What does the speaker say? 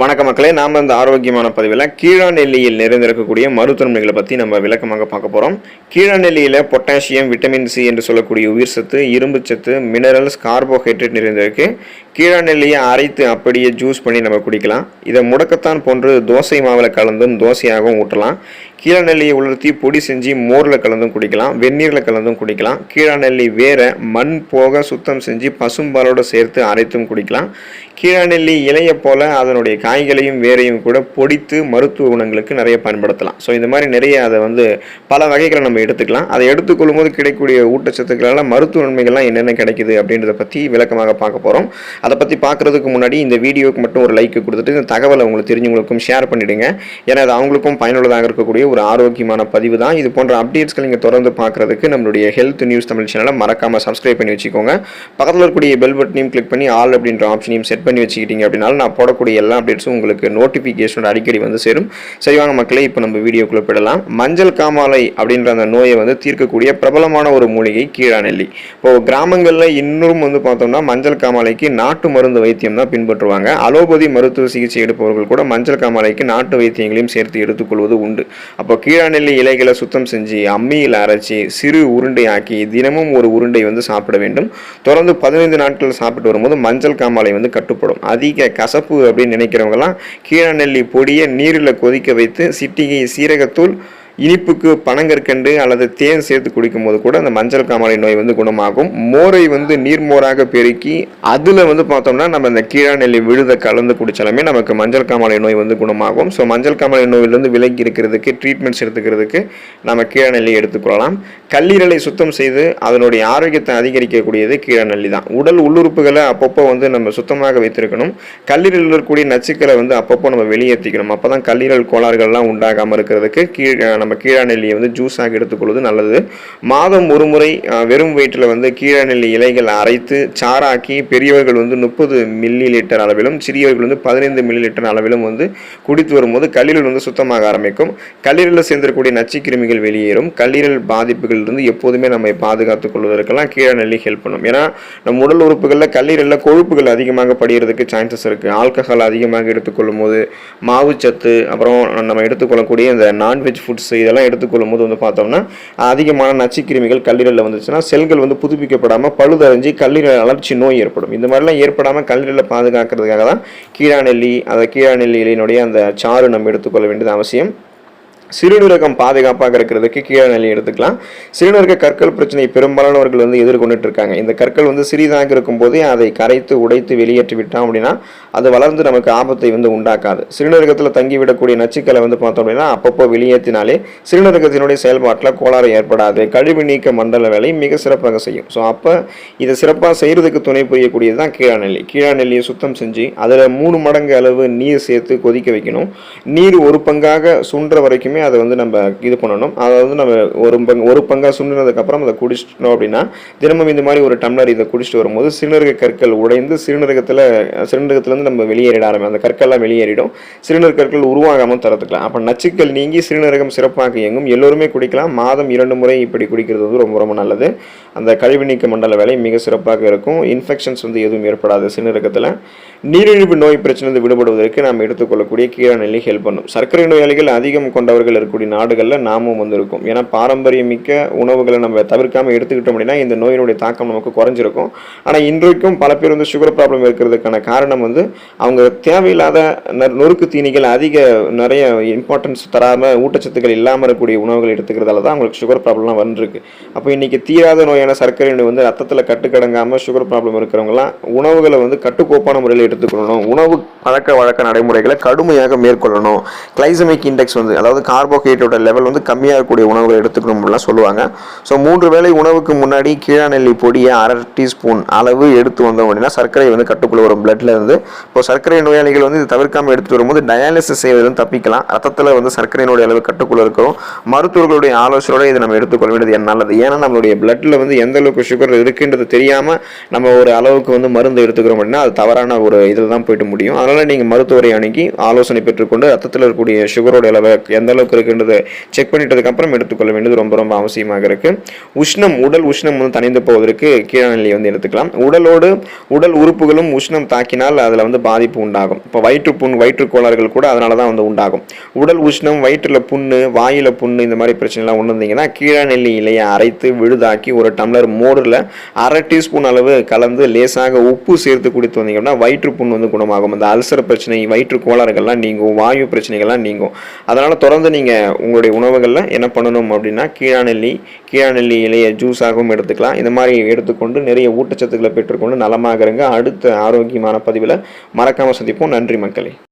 வணக்க மக்களே நாம் இந்த ஆரோக்கியமான பதிவில் கீழாநெல்லியில் நிறைந்திருக்கக்கூடிய மருத்துவமைகளை பற்றி நம்ம விளக்கமாக பார்க்க போகிறோம் கீழாநெல்லியில் பொட்டாசியம் விட்டமின் சி என்று சொல்லக்கூடிய உயிர் சத்து இரும்பு சத்து மினரல்ஸ் கார்போஹைட்ரேட் நிறைந்திருக்கு. கீழாநெல்லியை அரைத்து அப்படியே ஜூஸ் பண்ணி நம்ம குடிக்கலாம். இதை முடக்கத்தான் போன்று தோசை மாவில் கலந்தும் தோசையாகவும் ஊட்டலாம். கீழாநெல்லியை உலர்த்தி பொடி செஞ்சு மோரில் கலந்தும் குடிக்கலாம். வெந்நீரில் கலந்தும் குடிக்கலாம். கீழாநெல்லி வேற மண் போக சுத்தம் செஞ்சு பசும்பாலோடு சேர்த்து அரைத்தும் குடிக்கலாம். கீழாநெல்லி இலையை போல் அதனுடைய காய்களையும் வேரையும் கூட பொடித்து மருத்துவ குணங்களுக்கு நிறைய பயன்படுத்தலாம். ஸோ இந்த மாதிரி நிறைய அதை வந்து பல வகைகளை நம்ம எடுத்துக்கலாம். அதை எடுத்துக்கொள்ளும் போது கிடைக்கக்கூடிய ஊட்டச்சத்துக்களால் மருத்துவ நன்மைகள்லாம் என்னென்ன கிடைக்குது அப்படின்றத பற்றி விளக்கமாக பார்க்க போகிறோம் அதை பற்றி பார்க்குறதுக்கு முன்னாடி இந்த வீடியோவுக்கு மட்டும் ஒரு லைக் கொடுத்துட்டு இந்த தகவலை உங்களுக்கு தெரிஞ்சவங்களுக்கும் ஷேர் பண்ணிவிடுங்க ஏன்னா அது அவங்களுக்கும் பயனுள்ளதாக இருக்கக்கூடிய ஒரு ஆரோக்கியமான பதிவு தான். இது போன்ற அப்டேட்ஸ்கள் நீங்கள் தொடர்ந்து பார்க்குறதுக்கு நம்மளுடைய ஹெல்த் நியூஸ் தமிழ் சேனலை மறக்காமல் சப்ஸ்கிரைப் பண்ணி வச்சுக்கோங்க. பக்கத்தில் இருக்கக்கூடிய பெல் பட்டனையும் கிளிக் பண்ணி ஆல் அப்படின்ற ஆப்ஷனையும் செட் பண்ணி வச்சுக்கிட்டீங்க அப்படின்னாலும் நான் போடக்கூடிய எல்லா அப்டேட்ஸும் உங்களுக்கு நோட்டிஃபிகேஷனோட அடிக்கடி வந்து சேரும். சரி வாங்க மக்களே இப்போ நம்ம வீடியோக்குள்ளே போயிடலாம். மஞ்சள் காமாலை அப்படின்ற அந்த நோயை வந்து தீர்க்கக்கூடிய பிரபலமான ஒரு மூலிகை கீழாநெல்லி. இப்போ கிராமங்களில் இன்னும் வந்து பார்த்தோம்னா மஞ்சள் காமாலைக்கு நான் நாட்டு மருந்து வைத்தியம் தான் பின்பற்றுவாங்க. அலோபதி மருத்துவ சிகிச்சை எடுப்பவர்கள் கூட மஞ்சள் காமாலைக்கு நாட்டு வைத்தியங்களையும் சேர்த்து எடுத்துக்கொள்வது உண்டு. அப்போ கீழாநெல்லி இலைகளை சுத்தம் செஞ்சு அம்மியில் அரைச்சி சிறு உருண்டை ஆக்கி தினமும் ஒரு உருண்டை வந்து சாப்பிட வேண்டும். தொடர்ந்து பதினைந்து நாட்கள் சாப்பிட்டு வரும்போது மஞ்சள் காமாலை வந்து கட்டுப்படும். அதிக கசப்பு அப்படின்னு நினைக்கிறவங்கலாம் கீழாநெல்லி பொடியை நீரில் கொதிக்க வைத்து சிட்டிகை சீரகத்தூள் இனிப்புக்கு பனங்கற்கண்டு அல்லது தேன் சேர்த்து குடிக்கும் போது கூட அந்த மஞ்சள் காமாலை நோய் வந்து குணமாகும். மோரை வந்து நீர்மோராக பெருக்கி அதில் வந்து பார்த்தோம்னா நம்ம இந்த கீழாநெல்லி விழுத கலந்து குடிச்சாலுமே நமக்கு மஞ்சள் காமாலை நோய் வந்து குணமாகும். ஸோ மஞ்சள் காமாலை நோயிலிருந்து விலகி இருக்கிறதுக்கு ட்ரீட்மெண்ட்ஸ் எடுத்துக்கிறதுக்கு நம்ம கீழாநெல்லி எடுத்துக்கொள்ளலாம். கல்லீரலை சுத்தம் செய்து அதனுடைய ஆரோக்கியத்தை அதிகரிக்கக்கூடியது கீழநெல்லி தான். உடல் உள்ளுறுப்புகளை அப்பப்போ வந்து நம்ம சுத்தமாக வைத்திருக்கணும். கல்லீரலில் இருக்கக்கூடிய நச்சுக்களை வந்து அப்பப்போ நம்ம வெளியேற்றிக்கணும். அப்போ தான் கல்லீரல் கோளாறுகள்லாம் உண்டாகாமல் இருக்கிறதுக்கு கீழே நம்ம கீழாநெல்லியை வந்து ஜூஸாக எடுத்துக்கொள்வது நல்லது. மாதம் ஒரு முறை வெறும் வயிற்றில் வந்து கீழாநெல்லி இலைகள் அரைத்து சாராக்கி பெரியவர்கள் வந்து முப்பது மில்லி லிட்டர் அளவிலும் சிறியவர்கள் வந்து பதினைந்து மில்லி லிட்டர் அளவிலும் வந்து குடித்து வரும்போது கல்லீரல் வந்து சுத்தமாக ஆரம்பிக்கும். கல்லீரலில் சேர்ந்திருக்கக்கூடிய நச்சுக்கிருமிகள் வெளியேறும். கல்லீரல் பாதிப்புகள் இருந்து எப்போதுமே நம்மை பாதுகாத்துக் கொள்வதற்கெல்லாம் கீழாநெல்லி ஹெல்ப் பண்ணும். ஏன்னா நம்ம உடல் உறுப்புகளில் கல்லீரலில் கொழுப்புகள் அதிகமாக படிகிறதுக்கு சான்சஸ் இருக்குது ஆல்கஹால் அதிகமாக எடுத்துக்கொள்ளும் போது மாவுச்சத்து அப்புறம் நம்ம எடுத்துக்கொள்ளக்கூடிய இந்த நான்வெஜ் ஃபுட்ஸ் இதெல்லாம் எடுத்துக்கொள்ளும் போது வந்து பார்த்தோம்னா அதிகமான நச்சுக்கிருமிகள் கல்லீரலில் வந்துச்சுன்னா செல்கள் வந்து புதுப்பிக்கப்படாமல் பழுதறிஞ்சு கல்லீரல் அலர்ச்சி நோய் ஏற்படும். இந்த மாதிரிலாம் ஏற்படாமல் கல்லீரலை பாதுகாக்கிறதுக்காக தான் கீழாநெல்லி அந்த கீழாநெல்லியினுடைய அந்த சாறு நம்ம எடுத்துக்கொள்ள வேண்டியது அவசியம். சிறுநீரகம் பாதுகாப்பாக இருக்கிறதுக்கு கீழநெல்லி எடுத்துக்கலாம். சிறுநீரக கற்கள் பிரச்சனை பெரும்பாலானவர்கள் வந்து எதிர்கொண்டுட்டு இருக்காங்க இந்த கற்கள் வந்து சிறிதாக இருக்கும்போதே அதை கரைத்து உடைத்து வெளியேற்றி விட்டோம் அப்படின்னா அது வளர்ந்து நமக்கு ஆபத்தை வந்து உண்டாக்காது. சிறுநீரகத்தில் தங்கிவிடக்கூடிய நச்சுக்களை வந்து பார்த்தோம் அப்படின்னா அப்பப்போ வெளியேற்றினாலே சிறுநீரகத்தினுடைய செயல்பாட்டில் கோளாறு ஏற்படாது. கழிவு நீக்க மண்டல வேலை மிக சிறப்பாக செய்யும். ஸோ அப்போ இதை சிறப்பாக செய்கிறதுக்கு துணை புரியக்கூடியது தான் கீழாநெல்லி கீழாநெல்லியை சுத்தம் செஞ்சு அதில் மூணு மடங்கு அளவு நீர் சேர்த்து கொதிக்க வைக்கணும். நீர் ஒரு பங்காக சுன்ற வரைக்குமே அதை வந்து நம்ம இது பண்ணணும். அதை வந்து நம்ம ஒரு பங்கு ஒரு பங்காக சுண்டினதுக்கப்புறம் அதை குடிச்சிட்டோம் அப்படின்னா தினமும் இந்த மாதிரி ஒரு டம்ளர் இதை குடிச்சிட்டு வரும்போது சிறுநீரக கற்கள் உடைந்து சிறுநீரகத்தில் சிறுநீரகத்துலேருந்து நம்ம வெளியேறிட ஆரம்பிக்கும். அந்த கற்கள்லாம் வெளியேறிடும். சிறுநீரக கற்கள் உருவாகாமல் தரத்துக்கலாம் அப்போ நச்சுக்கள் நீங்கி சிறுநீரகம் சிறப்பாக இயங்கும். எல்லோருமே குடிக்கலாம். மாதம் இரண்டு முறை இப்படி குடிக்கிறது வந்து ரொம்ப ரொம்ப நல்லது. அந்த கழிவு நீக்க மண்டல வேலை மிக சிறப்பாக இருக்கும். இன்ஃபெக்ஷன்ஸ் வந்து எதுவும் ஏற்படாது சிறுநீரகத்தில். நீரிழிவு நோய் பிரச்சனை விடுபடுவதற்கு நாம் எடுத்துக்கொள்ளக்கூடிய கீழநிலை ஹெல்ப் பண்ணும். சர்க்கரை நோயாளிகள் அதிகம் கொண்டவர்கள் இருக்கக்கூடிய நாடுகளில் நாமும் வந்திருக்கும். ஏன்னா பாரம்பரியமிக்க உணவுகளை நம்ம தவிர்க்காம எடுத்துக்கிட்டோம் அப்படின்னா இந்த நோயினுடைய தாக்கம் நமக்கு குறைஞ்சிருக்கும். ஆனால் இன்றைக்கும் பல பேர் வந்து சுகர் ப்ராப்ளம் இருக்கிறதுக்கான காரணம் வந்து அவங்க தேவையில்லாத நொறுக்கு தீனிகள் அதிக நிறைய இம்பார்ட்டன்ஸ் தராமல் ஊட்டச்சத்துக்கள் இல்லாமல் இருக்கக்கூடிய உணவுகள் எடுத்துக்கிறதால தான் அவங்களுக்கு சுகர் ப்ராப்ளம்லாம் வந்துருக்கு. அப்போ இன்னைக்கு தீராத நோயான சர்க்கரை நோய் வந்து ரத்தத்தில் கட்டுக்கடங்காமல் சுகர் ப்ராப்ளம் இருக்கிறவங்கலாம் உணவுகளை வந்து கட்டுக்கோப்பான முறையில் எடுத்துக்கொள்ளணும் உணவு பழக்க வழக்க நடைமுறைகளை கடுமையாக மேற்கொள்ளணும். கிளைசமிக் இண்டெக்ஸ் வந்து அதாவது கார்போஹைட்ரேட்டோட லெவல் வந்து கம்மியாக இருக்கக்கூடிய உணவுகளை எடுத்துக்கணும் அப்படிலாம் சொல்லுவாங்க. ஸோ மூன்று வேளை உணவுக்கு முன்னாடி கீழாநெல்லி பொடியை அரை டீஸ்பூன் அளவு எடுத்து வந்தோம் அப்படின்னா சர்க்கரை வந்து கட்டுக்குள்ள வரும் பிளட்ல இருந்து. இப்போ சர்க்கரை நோயாளிகள் வந்து இது தவிர்க்காம எடுத்துட்டு வரும்போது டயாலிசிஸ் செய்வதும் தப்பிக்கலாம். ரத்தத்தில் வந்து சர்க்கரையினுடைய அளவு கட்டுக்குள்ள இருக்கிறோம். மருத்துவர்களுடைய ஆலோசனையோட இதை நம்ம எடுத்துக்கொள்ள வேண்டியது நல்லது. ஏன்னா நம்மளுடைய பிளட்ல வந்து எந்த அளவுக்கு சுகர் இருக்குன்றது தெரியாமல் நம்ம ஒரு அளவுக்கு வந்து மருந்து எடுத்துக்கிறோம் அப்படின்னா அது தவறான ஒரு இதில் தான் போயிட்டு முடியும். அதனால் நீங்கள் மருத்துவரை அணுகி ஆலோசனை பெற்றுக்கொண்டு ரத்தத்தில் இருக்கக்கூடிய சுகரோட அளவை எந்த அளவுக்கு அளவுக்கு இருக்குன்றது செக் பண்ணிட்டதுக்கப்புறம் எடுத்துக்கொள்ள வேண்டியது ரொம்ப ரொம்ப அவசியமாக இருக்குது உஷ்ணம் உடல் உஷ்ணம் வந்து தணிந்து போவதற்கு கீழநிலையை வந்து எடுத்துக்கலாம். உடலோடு உடல் உறுப்புகளும் உஷ்ணம் தாக்கினால் அதில் வந்து பாதிப்பு உண்டாகும். இப்போ வயிற்றுப்புண் வயிற்று கோளாறுகள் கூட அதனால தான் வந்து உண்டாகும். உடல் உஷ்ணம் வயிற்றில் புண்ணு வாயில் புண்ணு இந்த மாதிரி பிரச்சனைலாம் உணர்ந்தீங்கன்னா கீழாநெல்லி இலையை அரைத்து விழுதாக்கி ஒரு டம்ளர் மோரில் அரை டீஸ்பூன் அளவு கலந்து லேசாக உப்பு சேர்த்து குடித்து வந்தீங்கன்னா வயிற்றுப்புண் வந்து குணமாகும். அந்த அல்சர் பிரச்சனை வயிற்று கோளாறுகள்லாம் நீங்கும் வாயு பிரச்சனைகள்லாம் நீங்கும். அதனால் தொடர்ந்து நீங்கள் உங்களுடைய உணவுகளில் என்ன பண்ணணும் அப்படின்னா கீழாநெல்லி கீழாநெல்லி இலையை ஜூஸாகவும் எடுத்துக்கலாம். இந்த மாதிரி எடுத்துக்கொண்டு நிறைய ஊட்டச்சத்துக்களை பெற்றுக்கொண்டு நலமாக இருங்க அடுத்த ஆரோக்கியமான பதிவில் மறக்காமல் சந்திப்போம். நன்றி மக்களே.